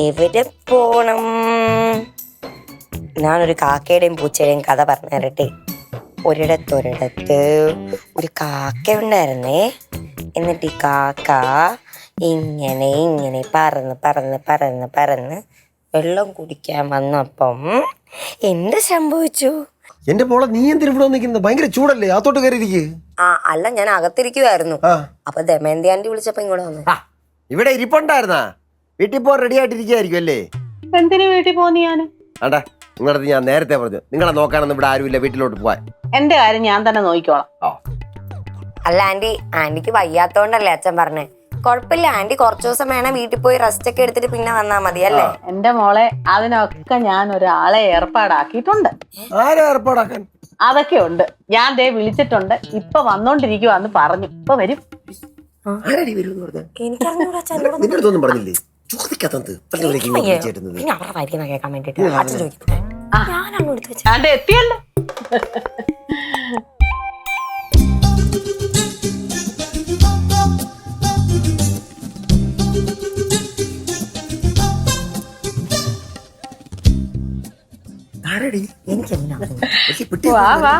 എവിടെ പോണം? ഞാനൊരു കാക്കയുടെയും പൂച്ചയുടെയും കഥ പറഞ്ഞു തരട്ടെ ഒരിടത്തൊരിടത്ത് ഒരു കാക്ക ഉണ്ടായിരുന്നേ. എന്നിട്ട് ഈ കാക്ക ഇങ്ങനെ ഇങ്ങനെ പറന്ന് പറന്ന് പറന്ന് പറന്ന് വെള്ളം കുടിക്കാൻ വന്നപ്പം എന്ത് സംഭവിച്ചു? എന്റെ മോളെ നീ എന്തിനു ഇവിടെ നിൽക്കുന്നത് ഭയങ്കര ചൂടല്ലേ? അകത്തോട്ട് കയറിയിരിക്കേ. ആ അല്ല ഞാൻ അകത്തിരിക്കുവായിരുന്നു. അപ്പൊ ദമയന്തി ആന്റി വിളിച്ചപ്പോ ഇങ്ങോട്ട് വന്നു. ഇവിടെ ഇരിപ്പുണ്ടായിരുന്നാ? വീട്ടിൽ പോകാൻ റെഡി ആയിട്ടിരിക്കും അല്ലേ? എന്തിനു വീട്ടിൽ പോന്ന് ഞാൻ ആണ്ടാ നിങ്ങളടുത്ത് ഞാൻ നേരത്തെ പറഞ്ഞു. നിങ്ങളെ നോക്കാനൊന്നും ഇവിടെ ആരുമില്ല വീട്ടിലോട്ട് പോവാൻ. എന്റെ കാര്യം ഞാൻ തന്നെ നോക്കിക്കോളാം. അല്ല ആന്റി ആന്റിക്ക് വയ്യാത്തോണ്ടല്ലേ അച്ഛൻ പറഞ്ഞേ. കുഴപ്പമില്ല ആന്റി കുറച്ചു ദിവസം വേണം വീട്ടിൽ പോയി റെസ്റ്റ് ഒക്കെ എടുത്തിട്ട് പിന്നെ വന്നാ മതി അല്ലേ? എന്റെ മോളെ അതിനൊക്കെ ഞാൻ ഒരാളെ ഏർപ്പാടാക്കിയിട്ടുണ്ട്. ആരാ ഏർപ്പാടാക്കാൻ? അതൊക്കെ ഉണ്ട്. ഞാൻ ദേ വിളിച്ചിട്ടുണ്ട്. ഇപ്പൊ വന്നോണ്ടിരിക്കുവാന്ന് പറഞ്ഞു. ഇപ്പൊ വരും. ആരാടി വരും നിന്റെ അടുത്തൊന്നും പറഞ്ഞില്ലേ? ചോദിക്കാത്തത് എനിക്ക് വയ്യ. പിന്നെ അവരുടെ വായിക്കുന്ന കേൾക്കാൻ വേണ്ടിട്ട് അച്ഛൻ ചോദിക്കട്ടെ ഞാനാണ് എടുത്ത് വെച്ചത് ആണ്ട് എത്തിയല്ലോ. ആരാടി? എനിക്കെന്തിനാ എനിക്ക് പെട്ടി വാ വാ.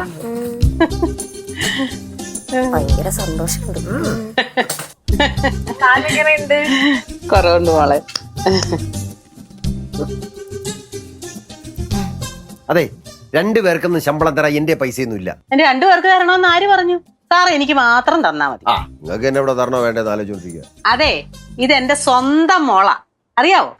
ഭയങ്കര സന്തോഷമുണ്ട്. കുറവുണ്ട് മോളെ. അതെ രണ്ടുപേർക്കൊന്നും ശമ്പളം തരാൻ എന്റെ പൈസയൊന്നും ഇല്ല. എന്റെ രണ്ടു പേർക്ക് തരണമെന്ന് ആര് പറഞ്ഞു? സാർ എനിക്ക് മാത്രം തന്നാ മതി. ആ നിങ്ങൾക്ക് എന്നെ ഇവിടെ തരണോ വേണ്ടത് ആലോചിച്ചോണ്ടിരിക്കുക അതെ ഇത് എന്റെ സ്വന്തം മോള. അറിയാവോ?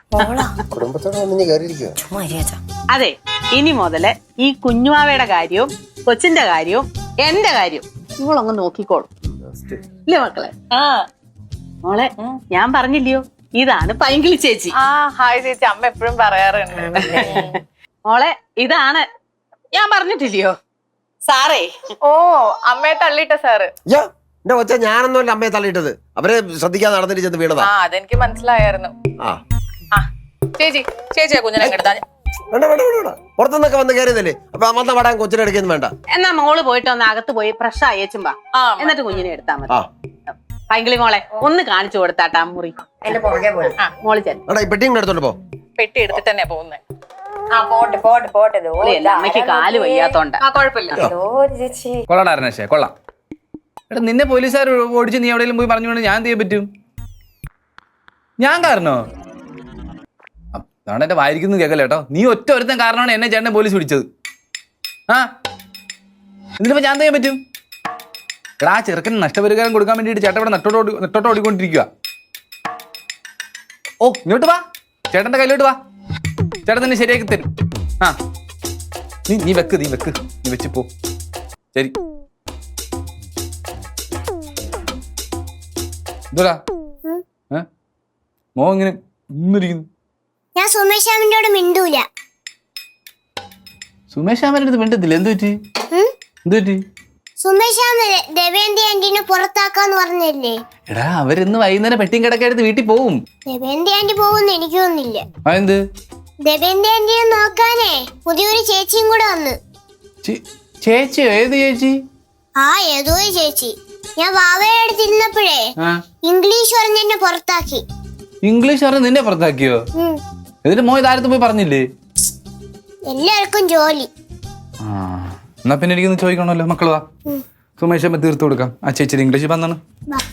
അതെ ഇനി മുതൽ ഈ കുഞ്ഞുമാവയുടെ കാര്യവും കൊച്ചിന്റെ കാര്യവും എന്റെ കാര്യവും ഇവളങ്ങ് നോക്കിക്കോളൂ. ഇല്ലേ മക്കളെ? ആ. മോളെ ഞാൻ പറഞ്ഞില്ലയോ? ഇതാണ് പൈങ്കിളി ചേച്ചി. ആ ഹായ് ചേച്ചി. അമ്മ എപ്പോഴും പറയാറുണ്ട്. മോളെ ഇതാണ്. ഞാൻ പറഞ്ഞിട്ടില്ലയോ? സാറേ. ഓ അമ്മയെ തള്ളിട്ട സാറ്. എന്റെ കൊച്ച ഞാനൊന്നുമല്ല അമ്മയെ തള്ളിയിട്ടത്. അവരെ ശ്രദ്ധിക്കാൻ നടന്നിട്ട് ചെന്ന് വീണതാ. ആ അതെനിക്ക് മനസ്സിലായിരുന്നു ആ. ആ ചേച്ചി ചേച്ചിയാ കുഞ്ഞിനെ എടുത്താ വേണ്ട വേണ്ട വേണ്ട വേണ്ട. പുറത്തുനിന്നൊക്കെ വന്ന് കയറിയതല്ലേ? അപ്പൊ വന്ന വടാൻ കൊച്ചിനെ എടുക്കുന്നു വേണ്ട. എന്നാ മോൾ പോയിട്ട് ഒന്ന് അകത്ത് പോയി ഫ്രഷ് അയച്ചും വാ. ആ എന്നിട്ട് കുഞ്ഞിനെ എടുത്താ മതി. ആ. പൈങ്കിളി മോളെ ഒന്ന് കാണിച്ചു കൊടുത്താട്ടാ മുറി. എന്റെ പുറകെ പോയി. ആ മോൾ ചെല്ലു എടാ ഈ എടുത്തോണ്ട് പോ. പെട്ടി എടുത്തിട്ട് തന്നെ പോകുന്നത് ആ പോട്ടെ പോട്ടെ പോട്ടെ. ദോ എന്റെ അമ്മയ്ക്ക് കാൽ വയ്യാത്തോണ്ട. ആ കുഴപ്പമില്ല ഏതോ ഒരു ചേച്ചി. കൊള്ളടാ അരണേഷേ കൊള്ളാം. എടാ നിന്നെ പോലീസുകാർ ഓടിച്ച് നീ എവിടെയെങ്കിലും പോയി പറഞ്ഞുകൊണ്ട് ഞാൻ എന്ത് ചെയ്യാൻ പറ്റും? ഞാൻ കാരണോ? അ- അതാണ് എന്റെ വായിരിക്കുന്നു കേക്കല്ലേ കേട്ടോ. നീ ഒറ്റ ഒരുത്തൻ കാരണമാണ് എന്നെ ചേട്ടനെ പോലീസ് പിടിച്ചത്. ആ എന്നിട്ടിപ്പോ ഞാൻ എന്ത് ചെയ്യാൻ പറ്റും? എടാ ആ ചെറുക്കന് നഷ്ടപരിഹാരം കൊടുക്കാൻ വേണ്ടിയിട്ട് ചേട്ടൻ ഇവിടെ നെട്ടോട്ട് ഓടി നെട്ടോട്ട് ഓടിക്കൊണ്ടിരിക്കുക ഓ ഇങ്ങോട്ട് വാ. ചേട്ടന്റെ കയ്യിലോട്ട് വാ. ചേട്ടൻ തന്നെ ശരിയാക്കി തരും. ആ. നീ നീ വെക്ക് നീ വെക്ക്. നീ വെച്ച് പോ. ശരി. ഏ? മോ ഇങ്ങനെ ഇന്നിരിക്കുന്നു ഞാൻ സുമേഷാമിനോട് മിണ്ടൂല. സുമേഷ് അടുത്ത് മിണ്ടത്തില്ല. എന്ത് പറ്റി? എന്ത് പറ്റി? സുമേഷാമ ദേവേന്ദ്ര ആന്റിനെ പുറത്താക്കാന്ന് പറഞ്ഞല്ലേ? എടാ അവരിന്ന് വൈകുന്നേരം പെട്ടിയും കിടക്കെടുത്ത് വീട്ടിൽ പോവും. ദേവേന്ദ്ര ആന്റി പോകുന്ന എനിക്ക് തോന്നില്ല എന്ത് ദേവേന്ദ്ര ആന്റിനെ നോക്കാനേ പുതിയൊരു ചേച്ചിയും കൂടെ വന്ന്. ചേച്ചി ചേച്ചിയോ? ഏത് ചേച്ചി? ആ ഏതോ ചേച്ചി. ഞാൻ വാവയുടെ ആ. ഇംഗ്ലീഷ് പറഞ്ഞ് എന്നെ പുറത്താക്കി. ഇംഗ്ലീഷ് പറഞ്ഞ് നിന്നെ പുറത്താക്കിയോ? എന്നിട്ട് മോ താരത്ത് പോയി പറഞ്ഞില്ലേ? എല്ലാവർക്കും ജോലി. ആ. എന്നാ പിന്നെ എനിക്കൊന്ന് ചോദിക്കണമല്ലോ. മക്കളാ സുമേഷ് അമ്മ തീർത്തു കൊടുക്കാം. ആ ചേച്ചി ഇംഗ്ലീഷ് വന്നാണ് What?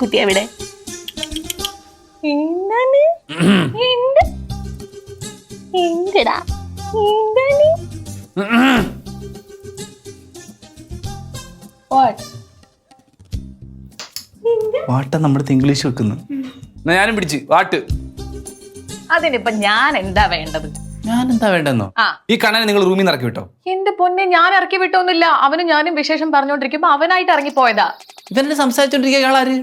കുട്ടി എവിടെ എന്തിടാ വാട്ട നമ്മുടെ ഇംഗ്ലീഷ് വെക്കുന്നു എന്നാ ഞാനും പിടിച്ച്. വാട്ട്? അതിനിപ്പൊ ഞാൻ എന്താ വേണ്ടത്? ഞാൻ എന്താ വേണ്ടെന്നോ ഈ കണ്ണനെ നിങ്ങൾ റൂമിൽ ഇറക്കി വിട്ടോ? എന്റെ പൊന്നെ ഞാൻ ഇറക്കി വിട്ടൊന്നുമില്ല. അവനും ഞാനും വിശേഷം പറഞ്ഞോണ്ടിരിക്കുമ്പോ അവനായിട്ട് ഇറങ്ങിപ്പോയതാ ഇവന്നെ സംസാരിച്ചോണ്ടിരിക്കുക ആളാര്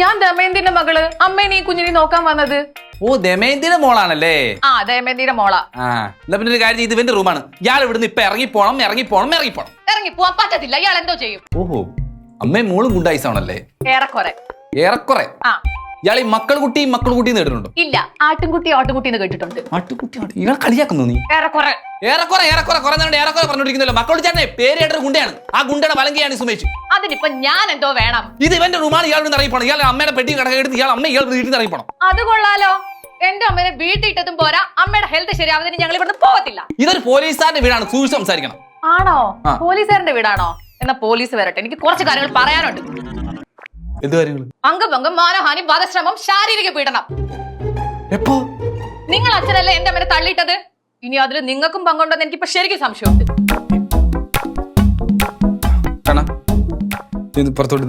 ഞാൻ ദമയന്തിന്റെ മകൾ. അമ്മേനെ ഈ കുഞ്ഞിനെ നോക്കാൻ വന്നത്. ഓ ദമയന്തിന്റെ മോളാണല്ലേ? ആ ദമയന്തിന്റെ മോളാ. ആ എന്നാ പിന്നെ ഒരു കാര്യം ഇത് ഇവന്റെ റൂമാണ്. ഇയാൾ ഇവിടുന്ന് ഇപ്പൊ ഇറങ്ങി പോണം ഇറങ്ങി പോണം ഇറങ്ങി പോവാൻ പറ്റത്തില്ല. ഇയാൾ എന്തോ ചെയ്യും? ഓഹോ അമ്മയും മോളും ഗുണ്ടായിസാണല്ലേ ഏറെക്കുറെ. ഏറെക്കുറെ. ഇയാൾ ഈ മക്കൾ കുട്ടി മക്കൾ കുട്ടി നേടുന്നുണ്ടോ ഇല്ല. ആട്ടുംകുട്ടി ആട്ടുംകുട്ടി എന്ന് കേട്ടിട്ടുണ്ട്. ആട്ടുകുട്ടി ആട്ടു ഇയാൾ കളിയാക്കുന്നു നീ? ഏറെക്കുറെ. ഏറെക്കുറെ ഏറെക്കുറെ. കുറെ നേരം ഏറെക്കുറെ പറഞ്ഞോണ്ടിരിക്കുന്നല്ലോ മക്കളുടെ ചേട്ടനെ പേര് കേട്ടൊരു ഗുണ്ടയാണ്. ആ ഗുണ്ടയുടെ വലങ്കയാണ് സുമേഷ്. അതിനിപ്പോ ഞാൻ എന്തോ വേണം? ഇത് ഇവന്റെ റൂമാണ് ഇയാളുടെ ഇറങ്ങിപ്പോണം. ഇയാൾ അമ്മയുടെ പെട്ടി കടക്കെടുത്ത് ഇയാൾ അമ്മ ഇയാൾ വീട്ടിൽ നിന്ന് ഇറങ്ങിപ്പോണം. അത് കൊള്ളാലോ. എന്റെ അമ്മനെ വീട്ടിട്ടതും പോരാ. അമ്മയുടെ ഹെൽത്ത് ശരിയാവുന്നതിന് ഞങ്ങൾ ഇവിടുന്ന് പോകത്തില്ല. ഇതൊരു പോലീസുകാരന്റെ വീടാണ്. സൂക്ഷിച്ച് സംസാരിക്കണം. ആണോ. പോലീസുകാരന്റെ വീടാണോ? എന്നാ പോലീസ് വരട്ടെ. എനിക്ക് കുറച്ച് കാര്യങ്ങൾ പറയാനുണ്ട്. എന്ത് കാര്യങ്ങൾ അംഗഭംഗം മാനഹാനി വധശ്രമം ശാരീരിക പീഡനം. എപ്പോ? നിങ്ങൾ അച്ഛനല്ലേ എന്റെ അമ്മനെ തള്ളിയിട്ടത്? ഇനി അതിൽ നിങ്ങൾക്കും പങ്കുണ്ടെന്ന് എനിക്കിപ്പോ ശരിക്കും സംശയമുണ്ട്. കാണാ പുറത്തോട്ട്.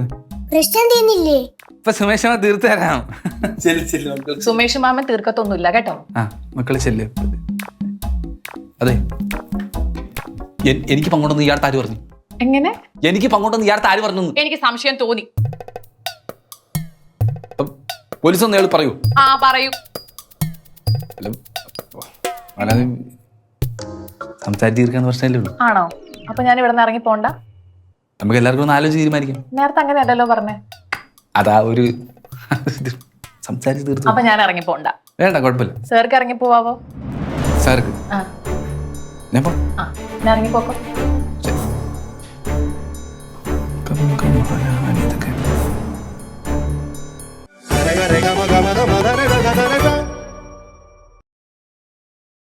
പ്രശ്നം തീർന്നില്ലേ? ഇപ്പൊ സുമേഷ് തീർത്തു തരാം. ചെല്ലു ചെല്ലു മക്കൾ സുമേഷ് മാമൻ തീർക്കത്തൊന്നുമില്ല കേട്ടോ? ആ മക്കളെ ചെല്ല്. അതെ. എൻ- എനിക്ക് പങ്കോട്ടെന്ന് ഇയാൾ ആര് പറഞ്ഞു? എങ്ങനെ? എനിക്ക് പങ്കോട്ടെന്ന് ഇയാൾ ആര് പറഞ്ഞു? എനിക്ക് സംശയം തോന്നി. പോലീസ് ഒന്ന് അയാൾ പറയൂ. ആ പറയൂ. അല്ല, അല്ലാതെ സംസാരിച്ച് തീർക്കാന്ന് പ്രശ്നമല്ലേ ഉള്ളൂ. ആണോ? അപ്പൊ ഞാൻ ഇവിടെ നിന്ന് ഇറങ്ങി പോണ്ട. നമുക്ക് എല്ലാവർക്കും ഒന്ന് ആലോചിച്ച് തീരുമാനിക്കാം. നേരത്തെ അങ്ങനെയല്ലല്ലോ പറഞ്ഞേ. അതാ ഒരു ഇത്. സംസാരിച്ച് തീർത്തു അപ്പൊ ഞാൻ ഇറങ്ങി പോണ്ട. വേണ്ട കുഴപ്പമില്ല. സാർക്ക് ഇറങ്ങി പോവാവോ? സാർക്ക്. ഞാൻ പോ ഞാൻ ഇറങ്ങി പോക്കോ.